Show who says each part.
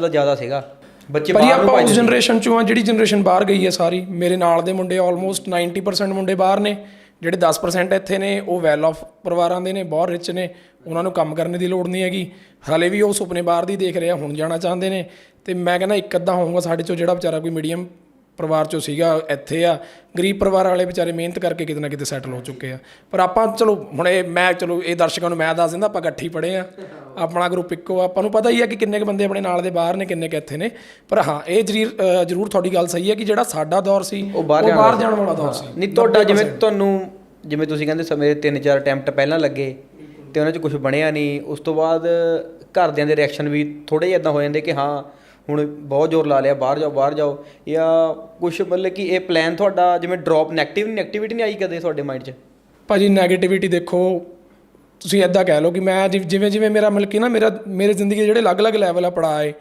Speaker 1: ਦਾ ਜ਼ਿਆਦਾ ਸੀਗਾ। ਬੱਚੇ ਬਾਹਰ ਨੂੰ
Speaker 2: ਆਪਾਂ ਉਸ
Speaker 1: ਭੱਜਦੇ।
Speaker 2: ਜਨਰੇਸ਼ਨ ਚੋਂ ਆ ਜਿਹੜੀ ਜਨਰੇਸ਼ਨ ਬਾਹਰ ਗਈ ਹੈ ਸਾਰੀ ਮੇਰੇ ਨਾਲ ਦੇ ਮੁੰਡੇ ਆਲਮੋਸਟ 90% ਮੁੰਡੇ ਬਾਹਰ ਨੇ ਜਿਹੜੇ 10% ਇੱਥੇ ਨੇ ਉਹ ਵੈਲ ਆਫ ਪਰਿਵਾਰਾਂ ਦੇ ਨੇ ਬਹੁਤ ਰਿਚ ਨੇ ਉਹਨਾਂ ਨੂੰ ਕੰਮ ਕਰਨ ਦੀ ਲੋੜ ਨਹੀਂ ਹੈਗੀ। ਹਾਲੇ ਵੀ ਉਹ ਸੁਪਨੇ ਬਾਹਰ ਦੀ ਦੇਖ ਰਹੇ ਆ ਹੁਣ ਜਾਣਾ ਚਾਹੁੰਦੇ ਨੇ ਤੇ ਮੈਂ ਕਹਿੰਦਾ ਇੱਕ ਅੱਧਾ ਹੋਊਗਾ ਸਾਡੇ ਚੋਂ ਜਿਹੜਾ ਵਿਚਾਰਾ ਕੋਈ ਮੀਡੀਅਮ ਪਰਿਵਾਰ ਚੋਂ ਸੀਗਾ ਇੱਥੇ ਆ ਗਰੀਬ ਪਰਿਵਾਰ ਵਾਲੇ ਵਿਚਾਰੇ ਮਿਹਨਤ ਕਰਕੇ ਕਿਤੇ ਨਾ ਕਿਤੇ ਸੈਟਲ ਹੋ ਚੁੱਕੇ ਆ। ਪਰ ਆਪਾਂ ਚਲੋ ਹੁਣ ਇਹ ਮੈਂ ਚਲੋ ਇਹ ਦਰਸ਼ਕਾਂ ਨੂੰ ਮੈਂ ਦੱਸ ਦਿੰਦਾ ਆਪਾਂ ਇਕੱਠੇ ਪੜੇ ਆ। ਆਪਣਾ ਗਰੁੱਪ ਇੱਕੋ ਆ ਆਪਾਂ ਨੂੰ ਪਤਾ ਹੀ ਆ ਕਿ ਕਿੰਨੇ ਕੁ ਬੰਦੇ ਆਪਣੇ ਨਾਲ ਦੇ ਬਾਹਰ ਨੇ ਕਿੰਨੇ ਕੁ ਇੱਥੇ ਨੇ। ਪਰ ਹਾਂ ਇਹ ਜਰੀਰ ਜ਼ਰੂਰ ਤੁਹਾਡੀ ਗੱਲ ਸਹੀ ਹੈ ਕਿ ਜਿਹੜਾ ਸਾਡਾ ਦੌਰ ਸੀ
Speaker 1: ਉਹ ਬਾਹਰ ਜਾਣ ਵਾਲਾ
Speaker 2: ਦੌਰ ਸੀ।
Speaker 1: ਨਹੀਂ ਤੁਹਾਡਾ ਜਿਵੇਂ ਤੁਹਾਨੂੰ ਜਿਵੇਂ ਤੁਸੀਂ ਕਹਿੰਦੇ ਸੋ ਮੇਰੇ ਤਿੰਨ ਚਾਰ ਅਟੈਂਪਟ ਪਹਿਲਾਂ ਲੱਗੇ ਤੇ ਉਹਨਾਂ 'ਚ ਕੁਝ ਬਣਿਆ ਨਹੀਂ ਉਸ ਤੋਂ ਬਾਅਦ ਘਰਦਿਆਂ ਦੇ ਰਿਐਕਸ਼ਨ ਵੀ ਥੋੜੇ ਜਿਹਾ ਇਦਾਂ ਹੋ ਜਾਂਦੇ ਕਿ ਹਾਂ ਹੁਣ ਬਹੁਤ ਜ਼ੋਰ ਲਾ ਲਿਆ ਬਾਹਰ ਜਾਓ ਬਾਹਰ ਜਾਓ। ਜਾਂ ਕੁਝ ਮਤਲਬ ਕਿ ਇਹ ਪਲਾਨ ਤੁਹਾਡਾ ਜਿਵੇਂ ਡ੍ਰੌਪ ਨੈਗੇਟਿਵ ਨੈਗੇਟਿਵਿਟੀ ਨਹੀਂ ਆਈ ਕਦੇ ਤੁਹਾਡੇ ਮਾਈਂਡ 'ਚ?
Speaker 2: ਭਾਜੀ 네ਗੇਟਿਵਿਟੀ ਦੇਖੋ ਤੁਸੀਂ ਇੱਦਾਂ ਕਹਿ ਲਓ ਕਿ ਮੈਂ ਜਿ- ਜਿਵੇਂ ਜਿਵੇਂ ਮੇਰਾ ਮਤਲਬ ਕਿ ਨਾ ਮੇਰਾ ਮੇਰੇ ਜ਼ਿੰਦਗੀ ਦੇ ਜਿਹੜੇ ਅਲੱਗ-ਅਲੱਗ ਲੈਵਲ ਆ ਪੜਾਏ